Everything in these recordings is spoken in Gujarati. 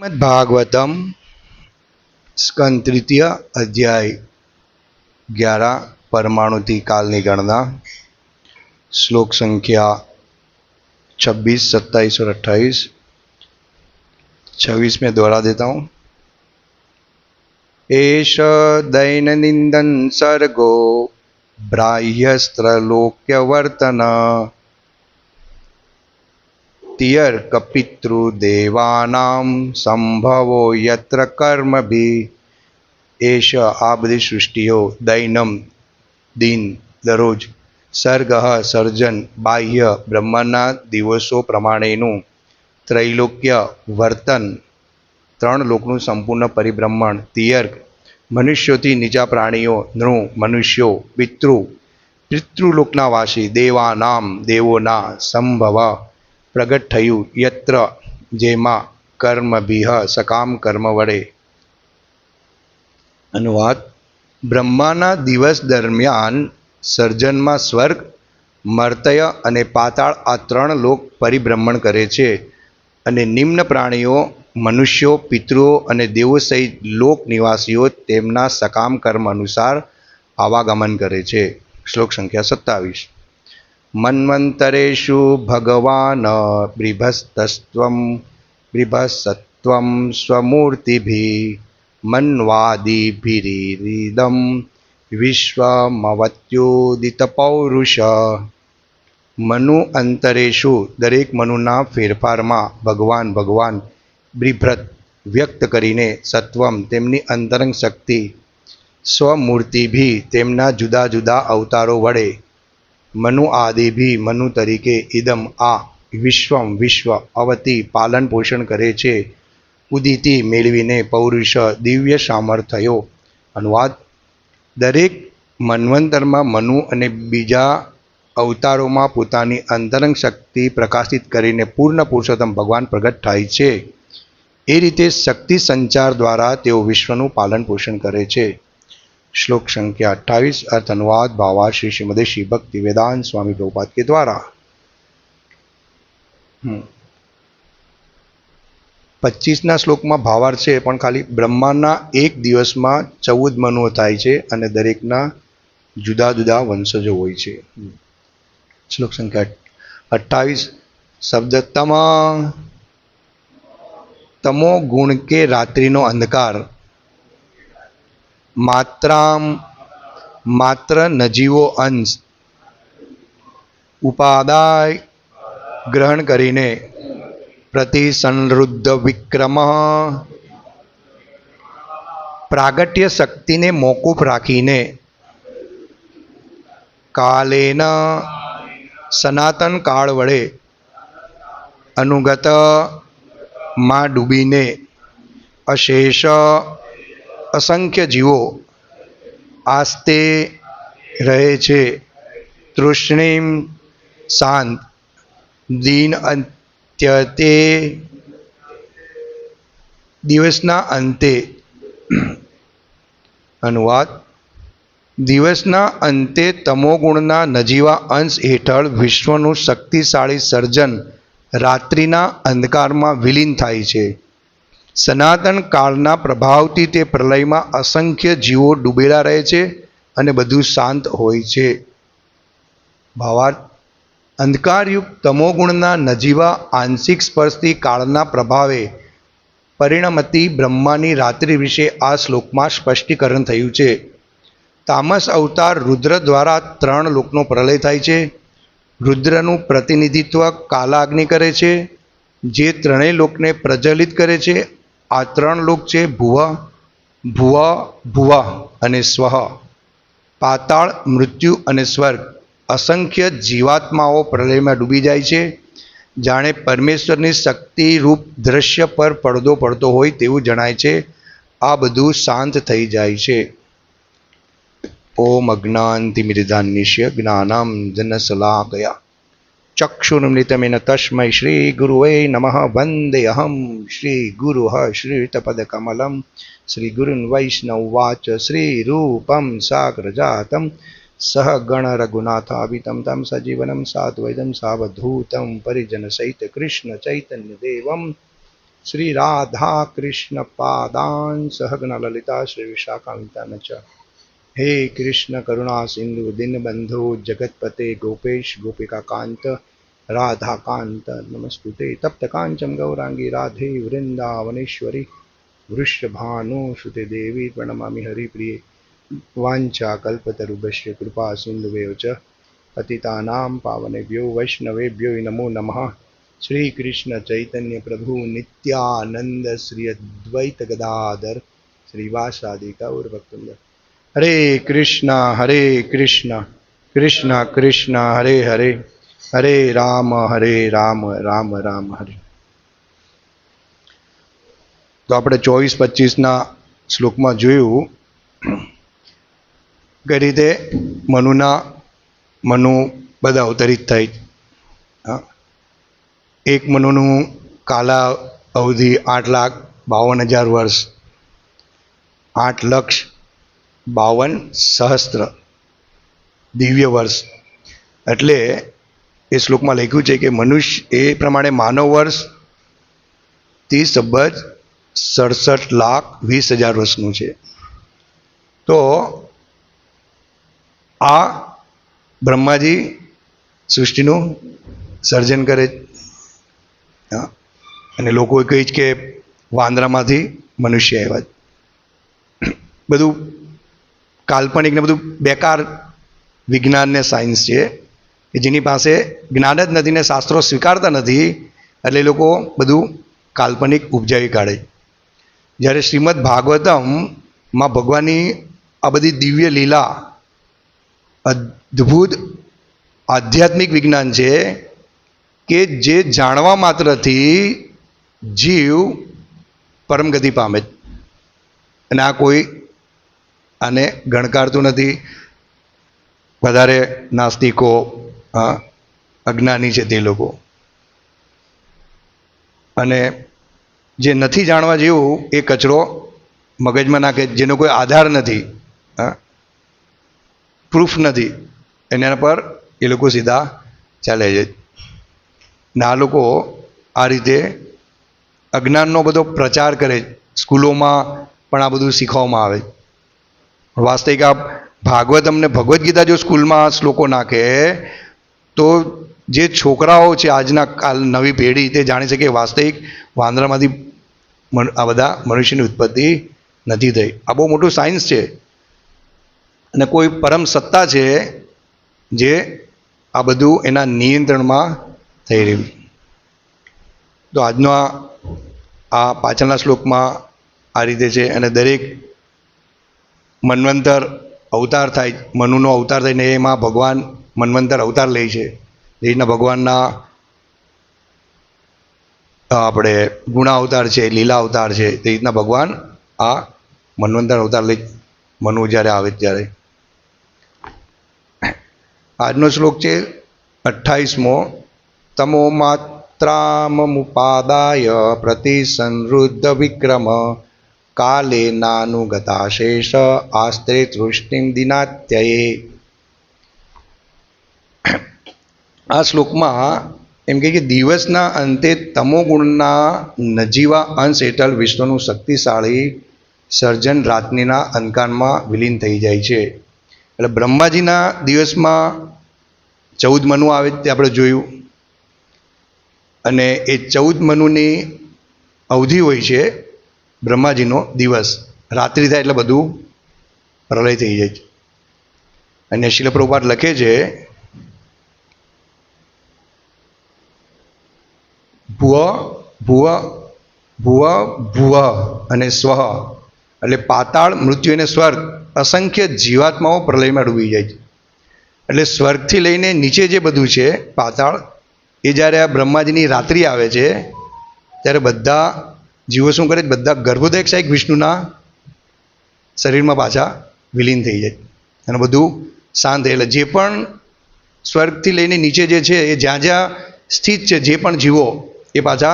શ્રીમદ ભાગવતમ સ્કંદ તૃતીય અધ્યાય ગ્યારા પરમાણુથી કાલની ગણના શ્લોક સંખ્યા છब्बीस સત્તાईस और अट्ठाईस छब्बीस में दोहरा देता हूँ एष दैननिंदन सर्गो ब्राह्यस्त्र लोक्यवर्तन वर्तन તિયર્કપિતૃદેવાનામ સંભવો યત્ર કર્મભી એશ આ બધી સૃષ્ટિઓ દૈનમ દિન દરરોજ સર્ગ સર્જન બાહ્ય બ્રહ્માના દિવસો પ્રમાણેનું ત્રૈલોક્ય વર્તન ત્રણ લોકનું સંપૂર્ણ પરિભ્રમણ તિયર્ક મનુષ્યોથી નીચા પ્રાણીઓ નૃ મનુષ્યો પિતૃ પિતૃલોકના વાસી દેવાનામ દેવોના સંભવ પ્રગટ થયું. યત્ર, જેમાં કર્મભિહ સકામ કર્મ વડે. અનુવાદ બ્રહ્માના દિવસ દરમિયાન સર્જનમાં સ્વર્ગ, મર્તય અને પાતાળ આ ત્રણ લોક પરિભ્રમણ કરે છે. અને નિમ્ન પ્રાણીઓ, મનુષ્યો, પિતૃઓ અને દેવો સહિત લોક નિવાસીઓ તેમના સકામ કર્મ અનુસાર આવાગમન કરે છે. શ્લોક સંખ્યા સત્તાવીસ. મન્વંતરેષુ ભગવાન બિભસ્તસ્ત્વમ બ્રિભસત્વમ સ્વમૂર્તિભિ મન્વાદિભિરીદમ વિશ્વમવત્યોદિતપૌરુષ મનુ અંતરેશુ દરેક મનુના ફેરફારમાં ભગવાન ભગવાન બ્રિભ્રત વ્યક્ત કરીને સત્વમ તેમની અંતરંગ શક્તિ સ્વમૂર્તિભી તેમના જુદા જુદા અવતારો વડે મનુ આદિભી મનુ તરીકે ઇદમ આ વિશ્વમ વિશ્વ અવતી પાલન પોષણ કરે છે. ઉદિતિ મેળવીને પૌરુષ દિવ્ય સામર્થ્યો. અનુવાદ. દરેક મન્વંતરમાં મનુ અને બીજા અવતારોમાં પોતાની અંતરંગ શક્તિ પ્રકાશિત કરીને પૂર્ણ પુરુષોત્તમ ભગવાન પ્રગટ થાય છે. એ રીતે શક્તિ સંચાર દ્વારા તેઓ વિશ્વનું પાલન પોષણ કરે છે. श्लोक संख्या अट्ठाईस अर्थ अनुवाद भावार श्री श्रीमदे श्री भक्ति वेदांत स्वामी प्रभुपाद के द्वारा પચીસના શ્લોકમાં ભાવાર્થ છે પણ ખાલી બ્રહ્માંડના એક દિવસમાં ચૌદ મનુઓ થાય છે અને દરેકના જુદા જુદા વંશજો હોય છે શ્લોક સંખ્યા અઠ્ઠાવીસ શબ્દ તમ તમો ગુણ કે રાત્રિનો અંધકાર માત્રામ, માત્ર નજીવો અંશ, ઉપાદાય ગ્રહણ કરીને પ્રતિસંરુદ્ધ વિક્રમ. પ્રાગટ્ય શક્તિને મોકૂફ રાખીને કાલેન સનાતન કાળ વડે અનુગતમાં ડૂબીને અશેષ અસંખ્ય જીવો આસ્તે રહે છે. તૃષ્ણિમ શાંત. દિન અંત્યતે દિવસના અંતે અનુવાદ. દિવસના અંતે તમોગુણના નજીવા અંશ હેઠળ વિશ્વનું શક્તિશાળી સર્જન રાત્રિના અંધકારમાં વિલીન થાય છે. સનાતન કાળના પ્રભાવથી તે પ્રલયમાં અસંખ્ય જીવો ડૂબેલા રહે છે અને બધું શાંત હોય છે. ભાવાર્થ, અંધકારયુક્ત તમોગુણના નજીવા આંશિક સ્પર્શથી કાળના પ્રભાવે પરિણમતી બ્રહ્માની રાત્રિ વિશે આ શ્લોકમાં સ્પષ્ટીકરણ થયું છે. તામસ અવતાર રુદ્ર દ્વારા ત્રણ લોકનો પ્રલય થાય છે. રુદ્રનું પ્રતિનિધિત્વ કાલાગ્નિ કરે છે, જે ત્રણેય લોકને પ્રજ્વલિત કરે છે આ ત્રણ લોક છે, ભુવ ભુવ ભુવ અને સ્વહ. પાતાળ, મૃત્યુ અને સ્વર્ગ. અસંખ્ય જીવાત્માઓ પ્રલયમાં ડૂબી જાય છે. જાણે પરમેશ્વરની શક્તિરૂપ દ્રશ્ય પર પડદો પડતો હોય તેવું જણાય છે. આ બધું શાંત થઈ જાય છે. ઓમ અજ્ઞાનતિમિર્ધાન્યસ્ય જ્ઞાનામ જનસલાકયા ચક્ષુર્મિલિતમેન તસ્મૈ શ્રી ગુરુવે નમઃ વંદેહમ શ્રી ગુરુ શ્રીયુતપદકમલમ શ્રી ગુરુન વૈષ્ણવવાચ શ્રી રૂપમ સાગ્રજાતમ સહ ગણ રઘુનાથાવિતમ તમ સજીવનમ સાદ્વૈતમ સાવધૂતમ પરિજન સહિત કૃષ્ણ ચૈતન્ય દેવમ શ્રી રાધા કૃષ્ણ પાદાન સહગન લલિતા શ્રી વિશાખામિતાન ચ હે કૃષ્ણ કરુણા સિંધુ, દિનબંધુ, જગતપતે ગોપેશ, ગોપિકા કાંત રાધા કાંત નમસ્તુતે, તપ્ત કાંચમ ગૌરાંગી, રાધે વૃંદાવનેશ્વરી, વૃષભાનુ સુતે દેવી, પ્રણમામિ હરિપ્રિય, વાંચા કલ્પતરુભ્ય કૃપા સિંધુવેવ ચ પતિતાનામ પાવનેભ્યો, વૈષ્ણવેભ્યો નમો નમઃ. શ્રી કૃષ્ણ ચૈતન્ય પ્રભુ નિત્યાનંદ, શ્રી અદ્વૈત ગદાધર શ્રીવાસાદિ ગૌર હરે કૃષ્ણ હરે કૃષ્ણ કૃષ્ણ કૃષ્ણ, હરે હરે હરે રામ હરે રામ રામ રામ, હરે તો આપણે ચોવીસ, પચીસના શ્લોકમાં જોયું, કઈ રીતે મનુના મનુ બધા અવતરિત હા. એક મનુનું કાલા અવધિ આઠ લાખ બાવન હજાર વર્ષ, આઠ લક્ષ બાવન સહસ્ત્ર દિવ્ય વર્ષ. એટલે એ શ્લોકમાં લખ્યું છે કે મનુષ્ય એ પ્રમાણે માનવ વર્ષ ત્રીસ અબજ સડસઠ લાખ વીસ હજાર વર્ષનું છે. તો આ બ્રહ્માજી સૃષ્ટિનું સર્જન કરે. અને લોકો કહે છે કે વાંદરામાંથી મનુષ્ય આવ્યા બધું કાલ્પનિક ને બધું બેકાર વિજ્ઞાન ને સાયન્સ છે, કે જેની પાસે જ્ઞાન જ નથી ને શાસ્ત્રો સ્વીકારતા નથી, એટલે એ લોકો બધું કાલ્પનિક ઉપજાવી કાઢે જ્યારે શ્રીમદ ભાગવતમમાં ભગવાનની આ બધી દિવ્ય લીલા અદ્ભુત આધ્યાત્મિક વિજ્ઞાન છે, કે જે જાણવા માત્રથી જીવ પરમગતિ પામે. અને આ કોઈ આને ગણકારતું નથી. વધારે નાસ્તિકો અજ્ઞાની છે તે લોકો. અને જે નથી જાણવા જેવું એ કચરો મગજમાં નાખે, જેનો કોઈ આધાર નથી પ્રૂફ નથી, એના પર એ લોકો સીધા ચાલે છે. ને આ લોકો આ રીતે અજ્ઞાનનો બધો પ્રચાર કરે, સ્કૂલોમાં પણ આ બધું શીખવવામાં આવે. વાસ્તવિક આ ભાગવત અમને ભગવદ્ ગીતા જો સ્કૂલમાં શ્લોકો નાખે, તો જે છોકરાઓ છે આજના કાલ નવી પેઢી તે જાણી શકે વાસ્તવિક વાંદરામાંથી આ બધા મનુષ્યની ઉત્પત્તિ નથી થઈ. આ બહુ મોટું સાયન્સ છે. અને કોઈ પરમ સત્તા છે જે આ બધું એના નિયંત્રણમાં થઈ રહ્યું. તો આજનો આ પાછળના શ્લોકમાં આ રીતે છે. અને દરેક મન્વંતર અવતાર થાય, મનુનો અવતાર થઈને એમાં ભગવાન મન્વંતર અવતાર લે છે. એ રીતના ભગવાનના આપણે ગુણા અવતાર છે લીલા અવતાર છે, તે રીતના ભગવાન આ મન્વંતર અવતાર લઈ મનુ જ્યારે આવે ત્યારે. આજનો શ્લોક છે અઠ્ઠાવીસમો. તમો માત્રામુપાદાય પ્રતિસંવૃદ્ધ વિક્રમ નાનુગતાશેષ આસ્ત્રે તૃષ્ટિમ દિનાત્યયે આ શ્લોકમાં એમ કહે કે દિવસના અંતે તમોગુણના નજીવા અંશ હેઠળ વિશ્વનું શક્તિશાળી સર્જન રાત્રિના અંધકારમાં વિલીન થઈ જાય છે. એટલે બ્રહ્માજીના દિવસમાં ચૌદ મનુ આવે તે આપણે જોયું. અને એ ચૌદ મનુની અવધિ હોય છે બ્રહ્માજીનો દિવસ. રાત્રિ થાય એટલે બધું પ્રલય થઈ જાય છે. અને શિલપ્રભુપાદ લખે છે, ભુવ ભુવ ભુવ ભુવ અને સ્વહ. એટલે પાતાળ મૃત્યુ અને સ્વર્ગ અસંખ્ય જીવાત્માઓ પ્રલયમાં ડૂબી જાય છે. એટલે સ્વર્ગથી લઈને નીચે જે બધું છે, પાતાળ, એ જ્યારે આ બ્રહ્માજીની રાત્રિ આવે છે, ત્યારે બધા જીવો શું કરે બધા ગર્ભોદય સાહેબ વિષ્ણુના શરીરમાં પાછા વિલીન થઈ જાય. અને બધું શાંત એટલે જે પણ સ્વર્ગથી લઈને નીચે જે છે, એ જ્યાં જ્યાં સ્થિત છે, જે પણ જીવો, એ પાછા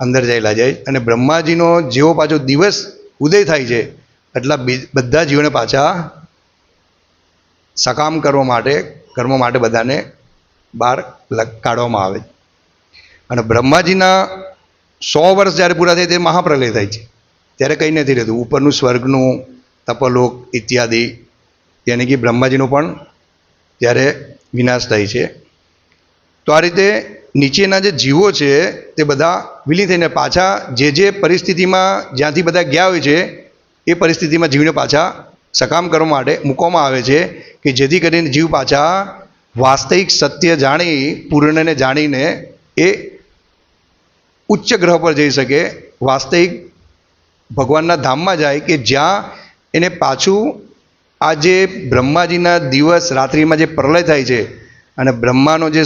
અંદર જાયેલા જાય. અને બ્રહ્માજીનો જેવો પાછો દિવસ ઉદય થાય છે, એટલા બધા જીવોને પાછા સકામ કરવા માટે, કર્મ માટે બધાને બહાર કાઢવામાં આવે. અને બ્રહ્માજીના સો વર્ષ જ્યારે પૂરા થાય તે મહાપ્રલય થાય છે. ત્યારે કંઈ નથી રહેતું. ઉપરનું સ્વર્ગનું તપલોક ઇત્યાદિ, યાની કે બ્રહ્માજીનો પણ ત્યારે વિનાશ થાય છે. તો આ રીતે નીચેના જે જીવો છે તે બધા વિલીન થઈને પાછા જે જે પરિસ્થિતિમાં જ્યાંથી બધા ગયા હોય છે, એ પરિસ્થિતિમાં જીવને પાછા સકામ કરવા માટે મૂકવામાં આવે છે કે જેથી કરીને જીવ પાછા વાસ્તવિક સત્ય જાણી, પૂર્ણને જાણીને એ ઉચ્ચ ગ્રહ પર જઈ શકે. વાસ્તવિક ભગવાનના ધામમાં જાય કે જ્યાં એને પાછું આ જે બ્રહ્માજીના દિવસ રાત્રિમાં જે પ્રલય થાય છે અને બ્રહ્માનો જે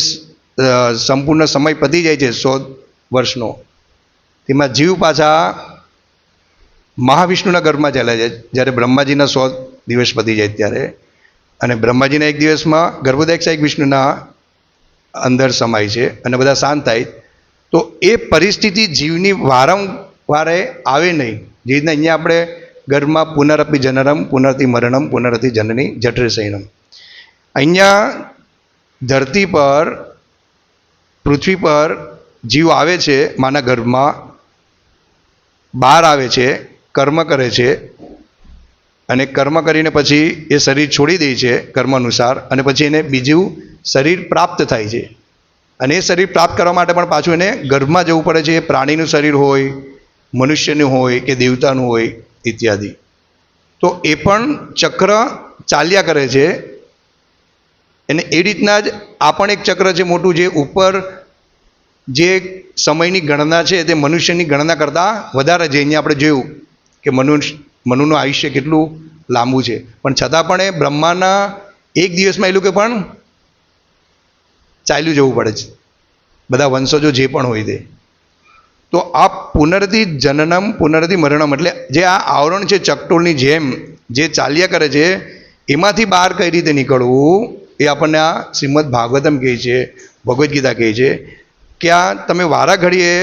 સંપૂર્ણ સમય પતી જાય છે સો વર્ષનો, તેમાં જીવ પાછા મહાવિષ્ણુના ગર્ભમાં ચાલ્યા છે જ્યારે બ્રહ્માજીના સો દિવસ પતી જાય ત્યારે. અને બ્રહ્માજીના એક દિવસમાં ગર્ભોદય સાહિક વિષ્ણુના અંદર સમાય છે અને બધા શાંત થાય. તો એ પરિસ્થિતિ જીવની વારંવારે આવે નહીં. જે રીતના અહીંયા આપણે ઘરમાં પુનરપિ જનરમ પુનરતિ મરણમ પુનરતિ જનની જઠરે સૈનમ અહીંયા ધરતી પર, પૃથ્વી પર જીવ આવે છે, માના ગર્ભમાં બહાર આવે છે, કર્મ કરે છે અને કર્મ કરીને પછી એ શરીર છોડી દે છે કર્મ અનુસાર અને પછી એને બીજું શરીર પ્રાપ્ત થાય છે. અને એ શરીર પ્રાપ્ત કરવા માટે પણ પાછું એને ગર્ભમાં જવું પડે છે. એ પ્રાણીનું શરીર હોય, મનુષ્યનું હોય કે દેવતાનું હોય ઇત્યાદિ. તો એ પણ ચક્ર ચાલ્યા કરે છે. અને એ રીતના જ આ પણ એક ચક્ર છે મોટું, જે ઉપર જે સમયની ગણના છે તે મનુષ્યની ગણના કરતાં વધારે છે. અહીંયા આપણે જોયું કે મનુષ્ય, મનુનું આયુષ્ય કેટલું લાંબુ છે. પણ છતાં પણ એ બ્રહ્માના એક દિવસમાં એ લોકો પણ ચાલ્યું જવું પડે છે. બધા વંશજો જે પણ હોય તે. તો આ પુનર્થી જનનમ પુનર્થી મરણમ એટલે જે આ આવરણ છે ચકટોળની જેમ જે ચાલ્યા કરે છે, એમાંથી બહાર કઈ રીતે નીકળવું એ આપણને આ શ્રીમદ ભાગવતમ કહે છે, ભગવદ્ ગીતા કહે છે કે આ તમે વારા ઘડીએ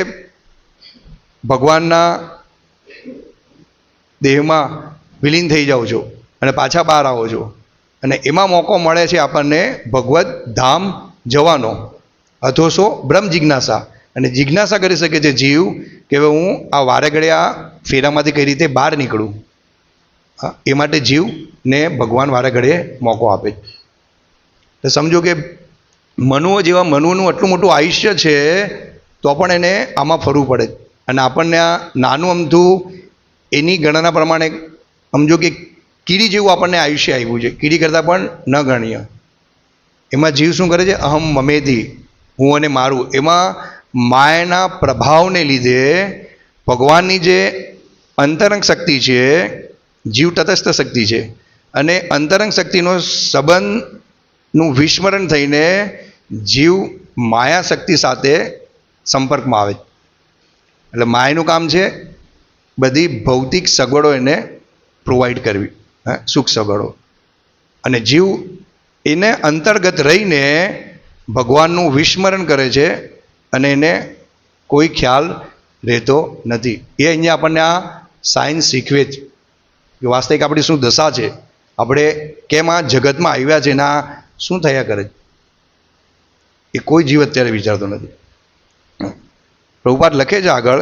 ભગવાનના દેહમાં વિલીન થઈ જાઓ છો અને પાછા બહાર આવો છો. અને એમાં મોકો મળે છે આપણને ભગવત ધામ જવાનો અથોસો બ્રહ્મ જિજ્ઞાસા. અને જિજ્ઞાસા કરી શકે છે જીવ કે હવે હું આ વારે ઘડે આ ફેરામાંથી કઈ રીતે બહાર નીકળું? એ માટે જીવને ભગવાન વારે ઘડે મોકો આપે. તો સમજો કે મનુઓ જેવા મનુનું આટલું મોટું આયુષ્ય છે, તો પણ એને આમાં ફરવું પડે. અને આપણને આ નાનું અમથું એની ગણના પ્રમાણે સમજો કે કીડી જેવું આપણને આયુષ્ય આવ્યું છે. કીડી કરતાં પણ ન ગણ્ય એમાં જીવ શું કરે છે? અહમ મમેથી હું અને મારું. એમાં માયાના પ્રભાવને લીધે ભગવાનની જે અંતરંગ શક્તિ છે, જીવ તટસ્થ શક્તિ છે, અને અંતરંગ શક્તિનો સંબંધનું વિસ્મરણ થઈને જીવ માયા શક્તિ સાથે સંપર્કમાં આવે. એટલે માયાનું કામ છે બધી ભૌતિક સગવડો એને પ્રોવાઈડ કરવી, હા? સુખ સગવડો. અને જીવ એને અંતર્ગત રહીને ભગવાનનું વિસ્મરણ કરે છે અને એને કોઈ ખ્યાલ રહેતો નથી. એ અહીંયા આપણને આ સાયન્સ શીખવે છે કે વાસ્તવિક આપણી શું દશા છે? આપણે કેમ આ જગતમાં આવ્યા છે એના શું થયા કરે એ કોઈ જીવ અત્યારે વિચારતો નથી. પ્રભુપાદ લખે છે આગળ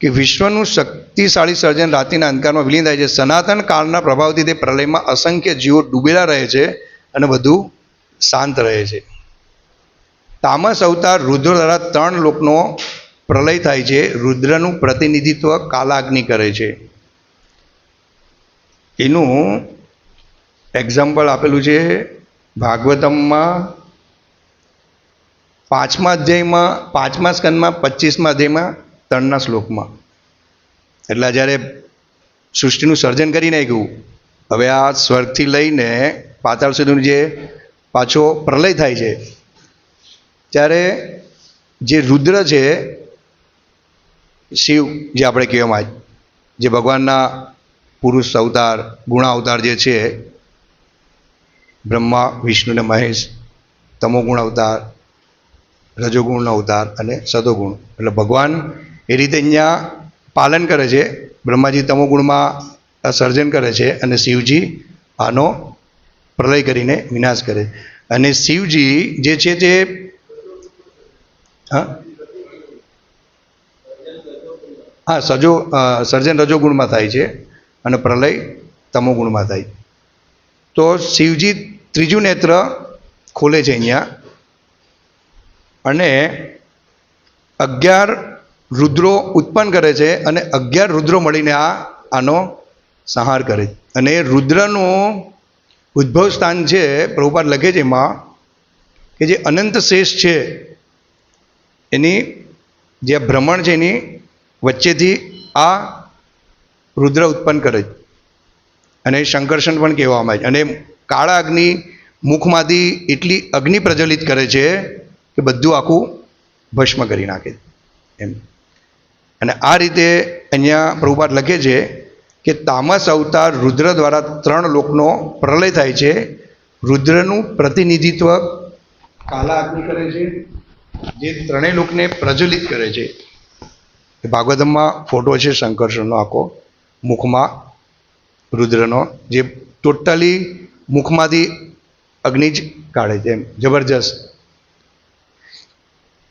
કે વિશ્વનું શક્તિશાળી સર્જન રાત્રિના અંધકારમાં વિલીન થાય છે. સનાતન કાળના પ્રભાવથી તે પ્રલયમાં અસંખ્ય જીવો ડૂબેલા રહે છે. અને બધું શાંત રહે છે. તામસ અવતાર રુદ્ર દ્વારા ત્રણ લોકનો પ્રલય થાય છે. રુદ્રનું પ્રતિનિધિત્વ કાલાગ્નિ કરે છે. એનું એક્ઝામ્પલ આપેલું છે ભાગવતમમાં પાંચમા અધ્યાયમાં, પાંચમા સ્કંદમાં, પચીસમા અધ્યાયમાં, ત્રણના શ્લોકમાં. એટલે જ્યારે સૃષ્ટિનું સર્જન કરી નાખ્યું, હવે આ સ્વર્ગથી લઈને પાતાળ સુધીનું જે પાછો પ્રલય થાય છે, ત્યારે જે રુદ્ર છે, શિવ જે આપણે કહેવામાં જે ભગવાનના પુરુષ અવતાર, ગુણા અવતાર જે છે, બ્રહ્મા, વિષ્ણુ ને મહેશ, તમોગુણ અવતાર, રજોગુણનો અવતાર અને સદોગુણ. એટલે ભગવાન એ રીતે અહીંયા પાલન કરે છે, બ્રહ્માજી તમોગુણમાં સર્જન કરે છે અને શિવજી આનો પ્રલય કરીને વિનાશ કરે. અને શિવજી જે છે તે, હા? હા, સજો સર્જન રજોગુણમાં થાય છે અને પ્રલય તમોગુણમાં થાય. તો શિવજી ત્રીજું નેત્ર ખોલે છે અહીંયા. અને અગિયાર રુદ્રો ઉત્પન્ન કરે છે અને અગિયાર રુદ્રો મળીને આ, આનો સંહાર કરે અને રુદ્રનું ઉદ્ભવ સ્થાન છે, પ્રભુપાદ લખે છે એમાં કે જે અનંત શેષ છે, એની જે ભ્રમણ છે એની વચ્ચેથી આ રુદ્ર ઉત્પન્ન કરે છે. અને શંકર્ષણ પણ કહેવામાં આવે છે. અને કાળા અગ્નિ મુખમાંથી એટલી અગ્નિ પ્રજ્વલિત કરે છે કે બધું આખું ભસ્મ કરી નાખે એમ. અને આ રીતે અહીંયા પ્રભુપાદ લખે છે કે તામસ અવતાર રુદ્ર દ્વારા ત્રણ લોકનો પ્રલય થાય છે. રુદ્રનું પ્રતિનિધિત્વ કાલા અગ્નિ કરે છે. જે ત્રણેય લોકને પ્રજ્વલિત કરે છે. એ ભાગવતમમાં ફોટો છે શંકર્ષણનો આખો મુખમાં રુદ્રનો, જે ટોટલી મુખમાંથી અગ્નિ જ કાઢે છે એમ, જબરજસ્ત.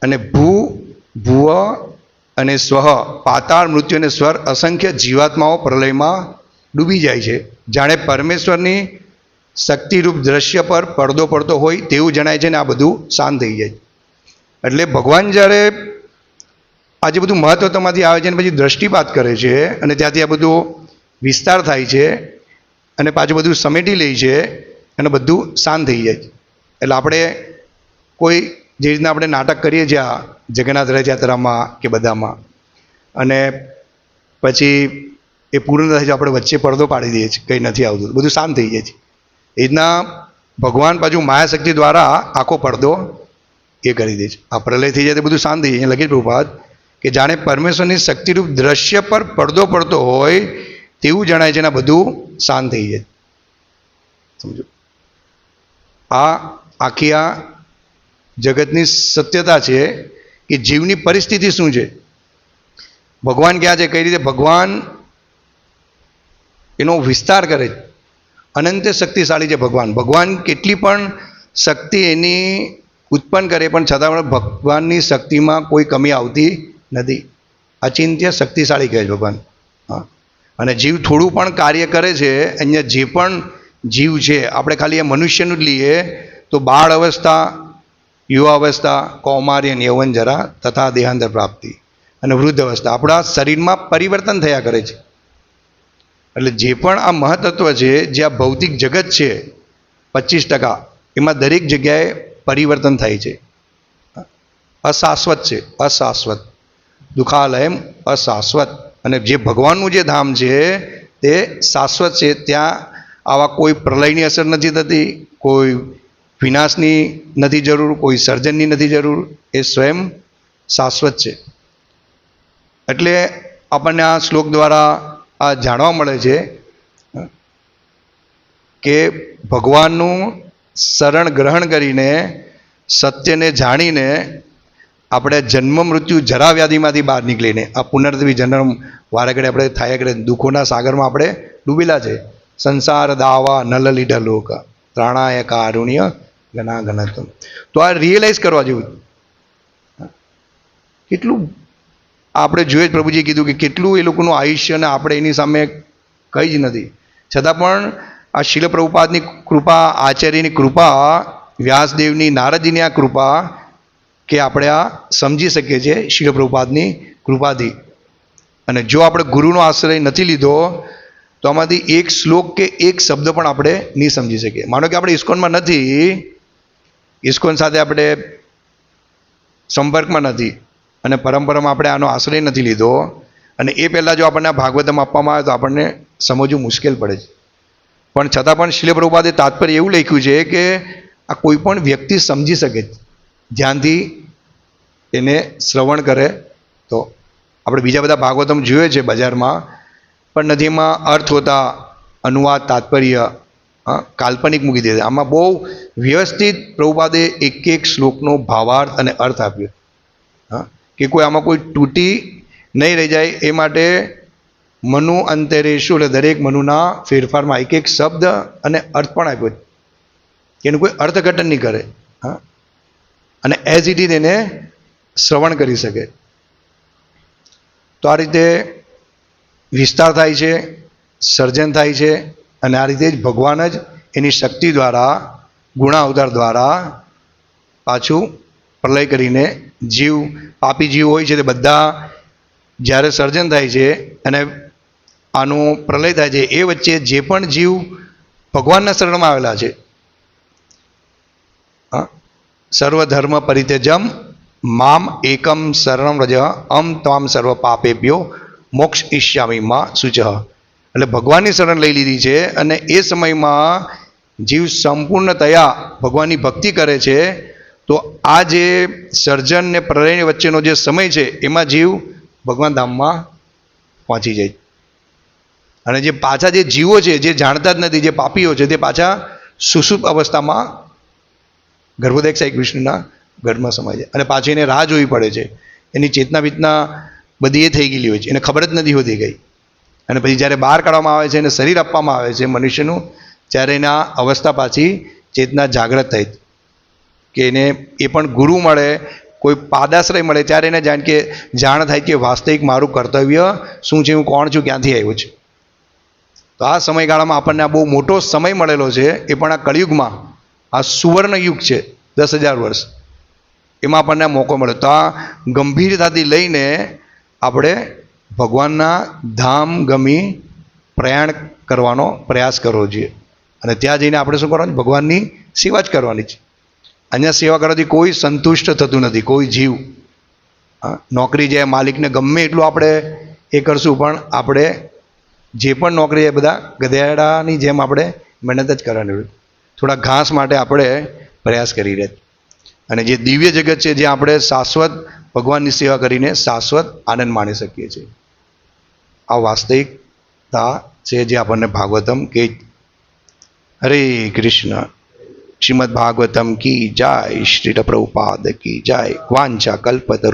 અને ભૂ, ભુવ અને સ્વ પાતાળ મૃત્યુ અને સ્વર અસંખ્ય જીવાત્માઓ પ્રલયમાં ડૂબી જાય છે. જાણે પરમેશ્વરની શક્તિરૂપ દ્રશ્ય પર પડદો પડતો હોય તેવું જણાય છે ને આ બધું શાંત થઈ જાય. એટલે ભગવાન જ્યારે આ જે બધું મહત્ત્વ તમારી આવે છે અને પછી દ્રષ્ટિપાત કરે છે અને ત્યાંથી આ બધું વિસ્તાર થાય છે અને પાછું બધું સમેટી લે છે અને બધું શાંત થઈ જાય. એટલે આપણે કોઈ જે રીતના આપણે નાટક કરીએ છીએ આ જગન્નાથ રથયાત્રામાં કે બધામાં. અને પછી એ પૂર્ણ થાય છે, આપણે વચ્ચે પડદો પાડી દઈએ છીએ, કંઈ નથી આવતું. બધું શાંત થઈ જાય છે. એ રીતના ભગવાન પાછું માયાશક્તિ દ્વારા આખો પડદો એ કરી દે છે. આ પ્રલય થઈ જાય તો બધું શાંત થઈ જાય. લખી પ્રભાત કે જાણે પરમેશ્વરની શક્તિરૂપ દ્રશ્ય પર પડદો પડતો હોય તેવું જણાય છે ને બધું શાંત થઈ જાય. સમજો? આ આખી આ જગતની સત્યતા છે કે જીવની પરિસ્થિતિ શું છે? ભગવાન ક્યાં છે કઈ રીતે? ભગવાન એનો વિસ્તાર કરે છે. અનંત શક્તિશાળી છે ભગવાન. ભગવાન કેટલી પણ શક્તિ એની ઉત્પન્ન કરે, પણ છતાં પણ ભગવાનની શક્તિમાં કોઈ કમી આવતી નથી. અચિંત્ય શક્તિશાળી કહે છે ભગવાન. હા. અને જીવ થોડું પણ કાર્ય કરે છે, અહીંયા જે પણ જીવ છે, આપણે ખાલી એ મનુષ્યનું જ લઈએ, તો બાળ અવસ્થા યુવા અવસ્થા કૌમાર્ય અને યૌવન જરા તથા દેહાંતર પ્રાપ્તિ અને વૃદ્ધ અવસ્થા આપણા શરીરમાં પરિવર્તન થયા કરે છે. એટલે જે પણ આ મહતત્વ છે, જે આ ભૌતિક જગત છે, પચીસ ટકા એમાં દરેક જગ્યાએ પરિવર્તન થાય છે. અશાશ્વત છે, અશાશ્વત. દુઃખાલયમ અશાશ્વત. અને જે ભગવાનનું જે ધામ છે, તે શાશ્વત છે. ત્યાં આવા કોઈ પ્રલયની અસર નથી થતી, કોઈ વિનાશની નથી જરૂર, કોઈ સર્જનની નથી જરૂર, એ સ્વયં શાશ્વત છે. એટલે આપણને આ શ્લોક દ્વારા આ જાણવા મળે છે કે ભગવાનનું શરણ ગ્રહણ કરીને, સત્યને જાણીને આપણે જન્મ મૃત્યુ જરા વ્યાધિમાંથી બહાર નીકળીને, આ પુનર્દવી જન્મ વારેકડે આપણે થાય કરે દુઃખોના સાગરમાં આપણે ડૂબેલા છે. સંસાર દાવા નલ લીઢ લોક, ત્રાણાય કારુણ્ય ગના ગણતમ તો આ રિયલાઇઝ કરવા જેવું કેટલું આપણે જોઈએ જ પ્રભુજીએ કીધું કે કેટલું એ લોકોનું આયુષ્ય ને આપણે એની સામે કંઈ જ નથી. છતાં પણ આ શિલ પ્રભુપાદની કૃપા, આચાર્યની કૃપા, વ્યાસદેવની નારદજીની આ કૃપા કે આપણે આ સમજી શકીએ છીએ શિલ પ્રભુપાદની કૃપાથી. અને જો આપણે ગુરુનો આશ્રય નથી લીધો, તો આમાંથી એક શ્લોક કે એક શબ્દ પણ આપણે નહીં સમજી શકીએ. માનો કે આપણે ઇસ્કોનમાં નથી ઇસ્કોન સાથે આપણે સંપર્કમાં નથી અને પરંપરામાં આપણે આનો આશ્રય નથી લીધો. અને એ પહેલાં જો આપણને ભાગવતમ આપવામાં આવે તો આપણને સમજવું મુશ્કેલ પડે છે. પણ છતાં પણ શિલે પ્રભુપાદે તાત્પર્ય એવું લખ્યું છે કે આ કોઈ પણ વ્યક્તિ સમજી શકે ધ્યાનથી એને શ્રવણ કરે તો આપણે બીજા બધા ભાગવતમ જોઈએ છે બજારમાં, પણ નથી એમાં અર્થ હોતા અનુવાદ, તાત્પર્ય કાલ્પનિક મૂકી દીધા. આમાં બહુ વ્યવસ્થિત પ્રભુપાદે એક એક શ્લોકનો ભાવાર્થ અને અર્થ આપ્યો. હા, કે કોઈ આમાં કોઈ તૂટી નહીં રહી જાય, એ માટે મનુ અંતરેશું એટલે દરેક મનુના ફેરફારમાં એક એક શબ્દ અને અર્થ પણ આપ્યો. એનું કોઈ અર્થઘટન નહીં કરે. હા, અને એઝ ઇટ ઇઝ એને શ્રવણ કરી શકે. તો આ રીતે વિસ્તાર થાય છે, સર્જન થાય છે અને આ રીતે જ ભગવાન જ એની શક્તિ દ્વારા, ગુણાવતાર દ્વારા પાછું પ્રલય કરીને જીવ, પાપી જીવ હોય છે તે બધા જ્યારે સર્જન થાય છે અને આનું પ્રલય થાય છે એ વચ્ચે જે પણ જીવ ભગવાનના શરણમાં આવેલા છે? સર્વધર્મ પરિત્યજમ મામ એકમ શરણમ રજ અમ ત્વામ સર્વ પાપેભ્યો મોક્ષ ઈષ્યામી માં શુચઃ એટલે ભગવાનની શરણ લઈ લીધી છે અને એ સમયમાં જીવ સંપૂર્ણતયા ભગવાનની ભક્તિ કરે છે, તો આ જે સર્જન ને પ્રલયની વચ્ચેનો જે સમય છે, એમાં જીવ ભગવાન ધામમાં પહોંચી જાય. અને જે પાછા જે જીવો છે, જે જાણતા જ નથી, જે પાપીઓ છે, તે પાછા સુસુપ અવસ્થામાં ગર્ભોદય સાઈ વિષ્ણુના ગઢમાં સમાય છે અને પાછી એને રાહ જોવી પડે છે. એની ચેતના વિતના બધી એ થઈ ગયેલી હોય છે. એને ખબર જ નથી હોતી ગઈ અને પછી જ્યારે બહાર કાઢવામાં આવે છે અને શરીર આપવામાં આવે છે મનુષ્યનું, ત્યારે એના અવસ્થા પાછી ચેતના જાગૃત થઈ કે એને એ પણ ગુરુ મળે, કોઈ પાદાશ્રય મળે, ત્યારે એને જાણ કે, જાણ થાય કે વાસ્તવિક મારું કર્તવ્ય શું છે, હું કોણ છું, ક્યાંથી આવ્યો છું. તો આ સમયગાળામાં આપણને આ બહુ મોટો સમય મળેલો છે, એ પણ આ કળિયુગમાં. આ સુવર્ણ યુગ છે, દસ હજાર વર્ષ. એમાં આપણને મોકો મળ્યો. તો આ ગંભીરતાથી લઈને આપણે ભગવાનના ધામ ગમી પ્રયાણ કરવાનો પ્રયાસ કરવો જોઈએ. અને ત્યાં જઈને આપણે શું કરવાનું? ભગવાનની સેવા જ કરવાની છે. અહીંયા સેવા કરવાથી કોઈ સંતુષ્ટ થતું નથી, કોઈ જીવ. નોકરી જે માલિકને ગમે એટલું આપણે એ કરશું, પણ આપણે જે પણ નોકરી એ બધા ગધેડાની જેમ આપણે મહેનત જ કરવાની હોય. થોડા ઘાસ માટે આપણે પ્રયાસ કરી રહ્યા અને જે દિવ્ય જગત છે, જે આપણે શાશ્વત ભગવાનની સેવા કરીને શાશ્વત આનંદ માણી શકીએ છીએ. આ વાસ્તવિકતા છે જે આપણને ભાગવતમ કે હરે કૃષ્ણ. શ્રીમદ ભાગવતમ કી જય. શ્રી પ્રભુપાદ કી જય. વાંચા કલ્પતરુ